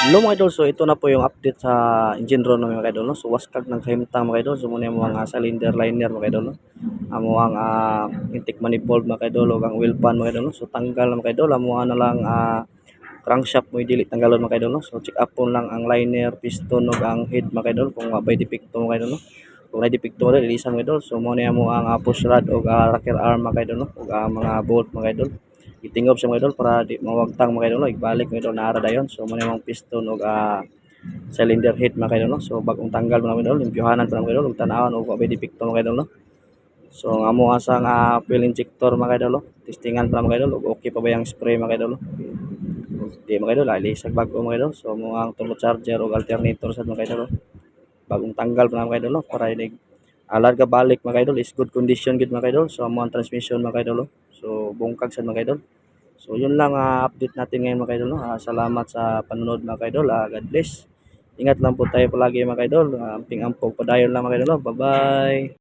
Hello mga idol, so ito na po yung update sa engine room namin mga idol. No? So waskag ng kahimtang mga idol. So muna yung mga cylinder liner mga idol. No? Amo ang uh, intake manifold mga idol ang wheel pan mga idol. No? So tanggal na mga idol. Amo na lang uh, crankshaft mo dili tanggalon mga idol. No? So check up po lang ang liner, piston o ang head mga idol kung uh, may depekto mga idol. No? Kung may depekto mga idol, ilisan mga idol. So muna mo ang uh, push rod o uh, rocker arm mga idol. No? Uh, mga bolt mga idol itingob siya mga idol para di mawagtang mga idol ibalik mga idol naara dayon so mo yung piston ug uh, cylinder head mga idol no so bagong tanggal mga idol limpyohanan pa mga idol ug tan-awon ug wabay depekto mga idol no so amo asa nga fuel injector mga idol no testingan pa mga idol ug okay pa ba yung spray mga idol no di mga idol alisag bago mga idol so mo ang turbocharger ug alternator sa mga idol no? bagong tanggal pa mga idol no para inig alad ka balik mga idol is good condition gid mga idol so amo ang transmission mga idol no? so bungkag sa mga idol so yun lang uh, update natin ngayon mga idol uh, salamat sa panonood mga idol uh, God bless. Ingat lang po tayo palagi mga idol uh, amping ampog padayon lang mga idol no? bye bye